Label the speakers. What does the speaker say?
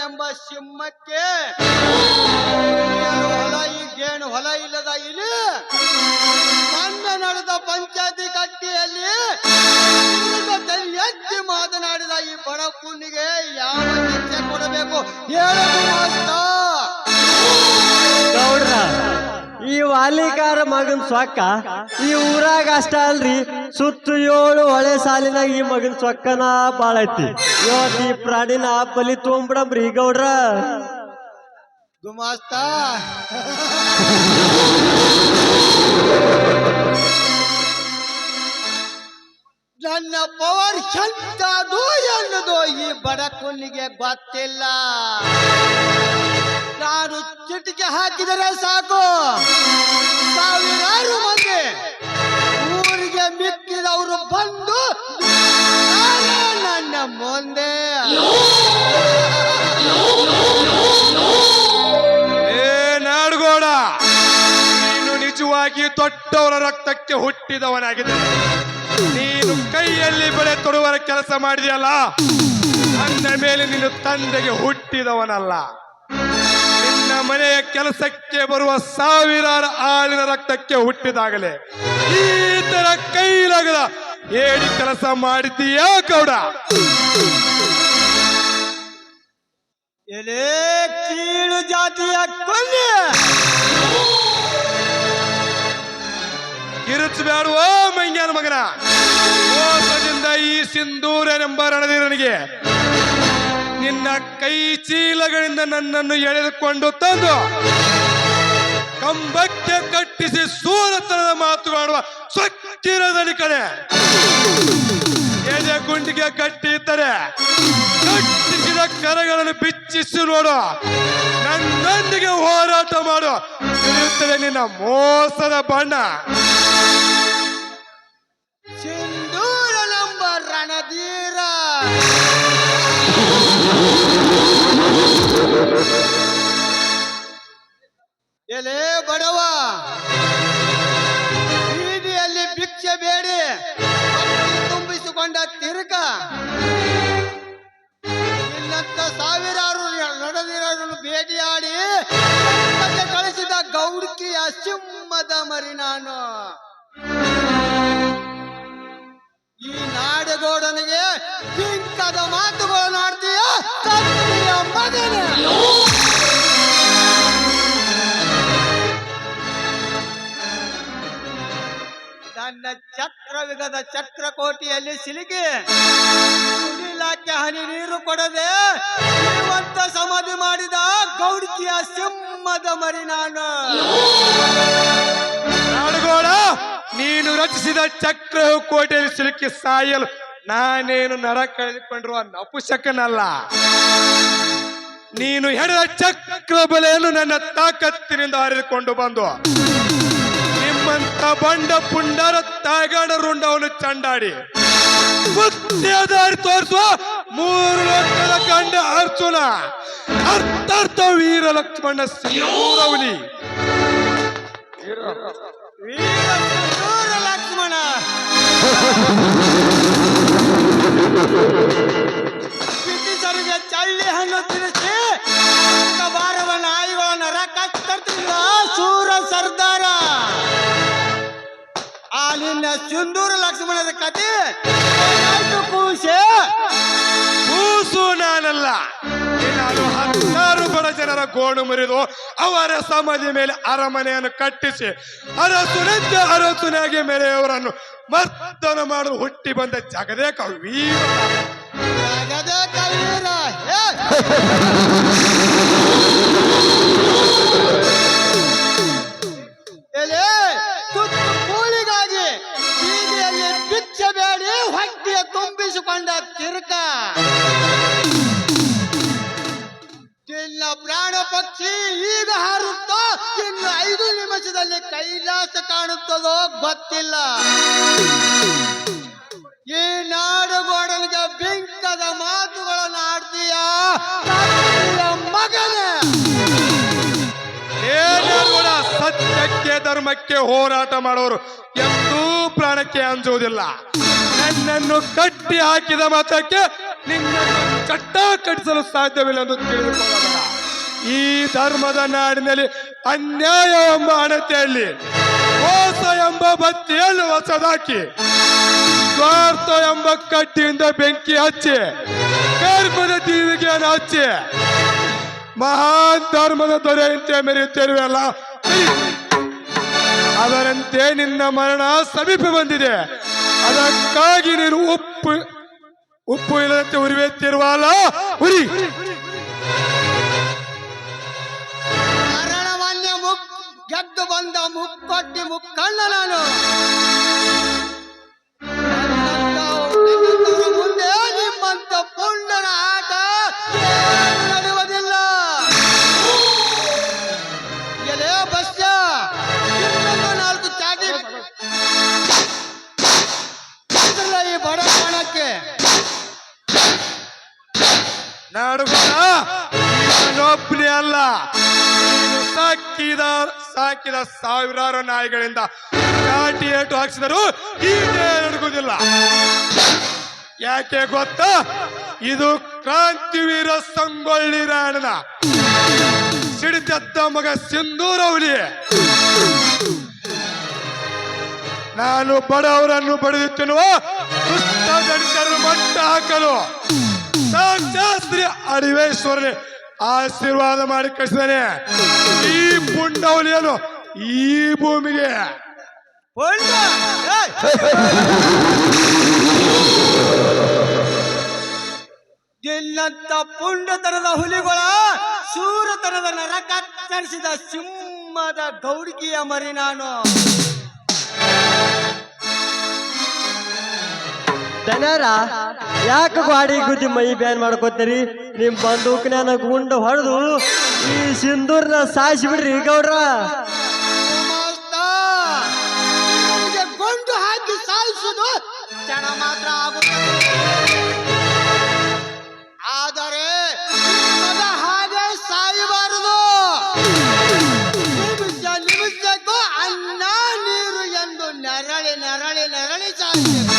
Speaker 1: ಎಂಬ ಸಿಂಹಕ್ಕೆ ಏನು ಹೊಲ ಈಗೇನು ಹೊಲ ಇಲ್ಲದ ಇಲ್ಲಿ ಬಂದ ನಡೆದ ಪಂಚಾಯತಿ ಕಟ್ಟಿಯಲ್ಲಿ ಎತ್ತಿ ಮಾತನಾಡಿದ ಈ ಬಡ ಪುಣ್ಣಿಗೆ ಯಾವ ಶಿಕ್ಷೆ ಕೊಡಬೇಕು
Speaker 2: ಗೌಡ್ರ, ಈ ವಾಲಿಕಾರ ಮಗನ್ ಸೊಕ್ಕ ಈ ಊರಾಗ ಅಷ್ಟ ಅಲ್ರಿ? ಸುತ್ತು ಏಳು ಹೊಳೆ ಸಾಲಿನಾಗ ಈ ಮಗನ ಸೊಕ್ಕನ ಬಾಳ ಐತಿ. ಈ ಪ್ರಾಣಿನ ಬಲಿ ತೊಗೊಂಬಿಡಮ್ರಿ ಗೌಡ್ರ.
Speaker 1: ಗುಮಾಸ್ತ. ನನ್ನ ಪವರ್ ಎಂತದು ಎನ್ನದು ಈ ಬಡ ಕುನ್ನಿಗೆ ಗೊತ್ತಿಲ್ಲ. ನಾನು ಚಿಟಿಕೆ ಹಾಕಿದರೆ ಸಾಕು. ಸಾವಿರಾರು ಮಂದಿ ಮಿಕ್ಕಿದವರು ಬಂದು, ನಾನೇ ನನ್ನ ಮುಂದೆ.
Speaker 3: ಏ ನಾಡುಗೋಡ, ನೀನು ನಿಜವಾಗಿ ದೊಡ್ಡವರ ರಕ್ತಕ್ಕೆ ಹುಟ್ಟಿದವನಾಗಿದೆ. ನೀನು ಕೈಯಲ್ಲಿ ಬೆಳೆ ತೊಡುವರ ಕೆಲಸ ಮಾಡಿದೆಯಲ್ಲ ನನ್ನ ಮೇಲೆ ನೀನು ತಂದೆಗೆ ಹುಟ್ಟಿದವನಲ್ಲ. ನಿನ್ನ ಮನೆಯ ಕೆಲಸಕ್ಕೆ ಬರುವ ಸಾವಿರಾರು ಆಳಿನ ರಕ್ತಕ್ಕೆ ಹುಟ್ಟಿದಾಗಲೇ ಈ ತರ ಕೈಲಾಗದ ಹೇಳಿ ಕೆಲಸ ಮಾಡಿದ್ದೀಯಾ ಗೌಡ?
Speaker 1: ಎಲೆ ಕೀಳು ಜಾತಿಯ ಕೊಲ್ಲಿ
Speaker 3: ಕಿರುಚಬೇಡುವ ಮಂಗ್ಯಾನ ಮಗನ. ಸಿಂಧೂರ ಈ ಸಿಂಧೂರನೆಂಬ ರಣಧೀರನಿಗೆ ನಿನ್ನ ಕೈ ಚೀಲಗಳಿಂದ ನನ್ನನ್ನು ಎಳೆದುಕೊಂಡು ತಂದು ಕಂಬಕ್ಕೆ ಕಟ್ಟಿಸಿ ಸೂರತನದ ಮಾತುಗಾಡುವ ಸ್ವಚ್ಛಿರದಲ್ಲಿ ಕಡೆ ಎದೆ ಗುಂಡಿಗೆ ಕಟ್ಟಿ ಇದ್ದರೆ ಕಟ್ಟಿಸಿದ ಕರಗಳನ್ನು ಬಿಚ್ಚಿಸಿ ನೋಡು. ನನ್ನೊಂದಿಗೆ ಹೋರಾಟ ಮಾಡು. ಇರುತ್ತದೆ ನಿನ್ನ ಮೋಸದ ಬಣ್ಣ.
Speaker 1: ಸಿಂಧೂರ ನಂಬ ರಣಧೀರ. ಎಲೆ ಬಡವ, ಬೀದಿಯಲ್ಲಿ ಭಿಕ್ಷೆ ಬೇಡಿ ತುಂಬಿಸಿಕೊಂಡ ತಿರುಕ ನಿನ್ನಂತ ಸಾವಿರಾರು ನಡೆದಿರೋರನ್ನು ಭೇಟಿಯಾಡಿ ಕಳಿಸಿದ ಗೌಡ್ಕಿಯ ಸಿಂಹದ ಮರಿ ನಾನು. ನಾಡಗೌಡನಿಗೆ ಬಿಂಕದ ಮಾತುಗಳನ್ನಾಡ್ತೀಯ ಕತ್ತಿಯ ಮಗನೇ! ನನ್ನ ಚಕ್ರವಿಗದ ಚಕ್ರಕೋಟಿಯಲ್ಲಿ ಸಿಲುಕಿ ಇಲಾಖೆ ಹನಿ ನೀರು ಕೊಡದೆ ಸಮಾಧಿ ಮಾಡಿದ ಗೌಡಿಯ ಸಿಂಹದ ಮರಿ ನಾನು.
Speaker 3: ರಚಿಸಿದ ಚಕ್ರ ಕೋಟೆಯಲ್ಲಿ ಸಿಲುಕಿ ಸಾಯಲು ನಾನೇನು ನರ ಕಳೆದುಕೊಂಡಿರುವ ನಪುಸಕನಲ್ಲ ನೀನು ಹೆಣದ ಚಕ್ರ ಬಲೆಯನ್ನು ನನ್ನ ತಾಕತ್ತಿನಿಂದ ಹರಿದುಕೊಂಡು ಬಂದು ನಿಮ್ಮಂತ ಬಂಡ ಪುಂಡರ ತಾಗಡ ರುಂಡವನ್ನು ಚಂಡಾಡಿ. ತೋರಿಸುವ ಮೂರು ಲೋಕದ ಕಂಡ ಅರ್ಜುನ, ಅರ್ಥಾರ್ಥ ವೀರ ಲಕ್ಷ್ಮಣ
Speaker 1: ಲಕ್ಷ್ಮಣ. ಚಳ್ಳಿ ಹಣ್ಣು ತಿನ್ನಿಸಿ ಭಾರವ ನಾಯಿಗಳನ್ನ ಕತ್ತರ್ತಿಲ್ಲ ಸೂರ ಸರ್ದಾರ. ಆ ನಿನ್ನ ಸಿಂಧೂರ ಲಕ್ಷ್ಮಣದ ಕತೆ
Speaker 3: ಗೋಣು ಮುರಿದು ಅವರ ಸಮಾಧಿ ಮೇಲೆ ಅರಮನೆಯನ್ನು ಕಟ್ಟಿಸಿ ಅರಸುನಂತೆ ಅರಸುನಾಗಿ ಮೆರೆಯವರನ್ನು ಮರ್ತನ ಮಾಡಲು ಹುಟ್ಟಿ ಬಂದ ಜಗದೇ ಕವಿ.
Speaker 1: ಜಗದ ಕವೀರ ಕೂಲಿಗಾಗಿ ಬೀದಿಯಲ್ಲಿ ಭಿಕ್ಷೆ ಬೇಡಿ ಹೊಟ್ಟೆಯ ತುಂಬಿಸಿಕೊಂಡ ತಿರುಕ. ನಿನ್ನ ಪ್ರಾಣ ಈಗ ಹಾರುತ್ತೋ ಇನ್ನು ಐದು ನಿಮಿಷದಲ್ಲಿ ಕೈಲಾಸ ಕಾಣುತ್ತದೋ ಗೊತ್ತಿಲ್ಲ. ಈ ನಾಡುಗೋಡನಿಗೆ ಬಿಂಕದ ಮಾತುಗಳನ್ನು ಆಡ್ತೀಯ? ಮಗನೇ!
Speaker 3: ಸತ್ಯಕ್ಕೆ ಧರ್ಮಕ್ಕೆ ಹೋರಾಟ ಮಾಡೋರು ಎಂದೂ ಪ್ರಾಣಕ್ಕೆ ಅಂಜುವುದಿಲ್ಲ. ನನ್ನನ್ನು ಕಟ್ಟಿ ಹಾಕಿದ ಮಾತ್ರಕ್ಕೆ ನಿನ್ನನ್ನು ಚಟ್ಟ ಕಟ್ಟಿಸಲು ಸಾಧ್ಯವಿಲ್ಲ ಎಂದು ತಿಳಿದುಕೊಳ್ಳಬೇಡ ಈ ಧರ್ಮದ ನಾಡಿನಲ್ಲಿ ಅನ್ಯಾಯ ಎಂಬ ಅಣತೆಯಲ್ಲಿ ಮೋಸ ಎಂಬ ಬತ್ತಿಯಲ್ಲಿ ಹೊಸದಾಕಿ ಸ್ವಾರ್ಥ ಎಂಬ ಕಡ್ಡಿಯಿಂದ ಬೆಂಕಿ ಹಚ್ಚಿ ಕರ್ಮದ ದೀವಿಗೆಯನ್ನು ಹಚ್ಚಿ, ಮಹಾನ್ ಧರ್ಮದ ದೊರೆಯಂತೆ ಮೆರೆಯುತ್ತಿರುವಲ್ಲ ಅದರಂತೆ ನಿನ್ನ ಮರಣ ಸಮೀಪ ಬಂದಿದೆ. ಅದಕ್ಕಾಗಿ ನೀನು ಉಪ್ಪು ಉಪ್ಪು ಇಲ್ಲದಂತೆ ಉರಿವೆತ್ತಿರುವಲ್ಲ ಉರಿ.
Speaker 1: ಗೆದ್ದು ಬಂದ ಮುಕ್ಕೊಟ್ಟಿ ಮುಕ್ಕಣ್ಣ ನಾನು ಮುಂದೆ ನಿಮ್ಮಂತ ಪುಂಡನ ಆಟ ನಡೆಯುವುದಿಲ್ಲ. ಎಲೆ ಬಸ್ಯ ನಾಲ್ಕು ಚಾಟಿ. ಈ ಬಡ ಕಾಣಕ್ಕೆ.
Speaker 3: ನಾಡುಗಳ ನಾನೊಬ್ಬನೇ ಅಲ್ಲ, ನೀನು ಸಾಕಿದ ಸಾವಿರಾರು ನಾಯಿಗಳಿಂದ ಕಾಟಿ ಏಟು ಹಾಕಿಸಿದರು ಈಗೇ ನಡುಗುದಿಲ್ಲ. ಯಾಕೆ ಗೊತ್ತಾ? ಇದು ಕ್ರಾಂತಿವೀರ ಸಂಗೊಳ್ಳಿ ರಾಯಣ್ಣನ ಸಿಡಿದದ್ದ ಮಗ ಸಿಂಧೂರವಲಿ ನಾನು ಬಡವರನ್ನು ಬಡಿದು ತಿನ್ನುವ ದುಷ್ಟ ಮಟ್ಟ ಹಾಕಲು. ಶಾಸ್ತ್ರಿ ಅಡಿವೇಶ್ವರನೇ. ಆಶೀರ್ವಾದ ಮಾಡಿ ಕಳಿಸಿದಾನೆ. ಈ ಪುಂಡವನೇನು ಈ ಭೂಮಿಗೆ!
Speaker 1: ನಿನ್ನಂತ ಪುಂಡತನದ ಹುಲಿಗಳ ಶೂರತನದ ನರ ಕತ್ತರಿಸಿದ ಸಿಂಹದ ಗೌಡಿಗೆಯ ಮರಿ ನಾನು.
Speaker 2: ದನರ ಯಾಕ ಗಾಡಿ ಗುದ್ದಿ ಮೈ ಬ್ಯಾನ್ ಮಾಡ್ಕೋತೀರಿ? ನಿಮ್ ಬಂದೂಕನ ಗುಂಡು ಹೊಡೆದು ಈ ಸಿಂಧೂರ್ನ ಸಾಯಿಸಿ ಬಿಡ್ರಿ ಗೌಡ್ರ
Speaker 1: ಗೊಂಡು ಹಾಕಿ ಸಾಯಿಸುವುದು ಕ್ಷಣ ಮಾತ್ರ ಆದರೆ ಹಾಗೆ ಸಾಯಬಾರದು. ನಿಮಿಷ ನಿಮಿಷಕ್ಕೂ ಅನ್ನ ನೀರು ಎಂದು ನೆರಳಿ ನೆರಳಿ ನೆರಳಿ ಸಾಯ್ತೇನೆ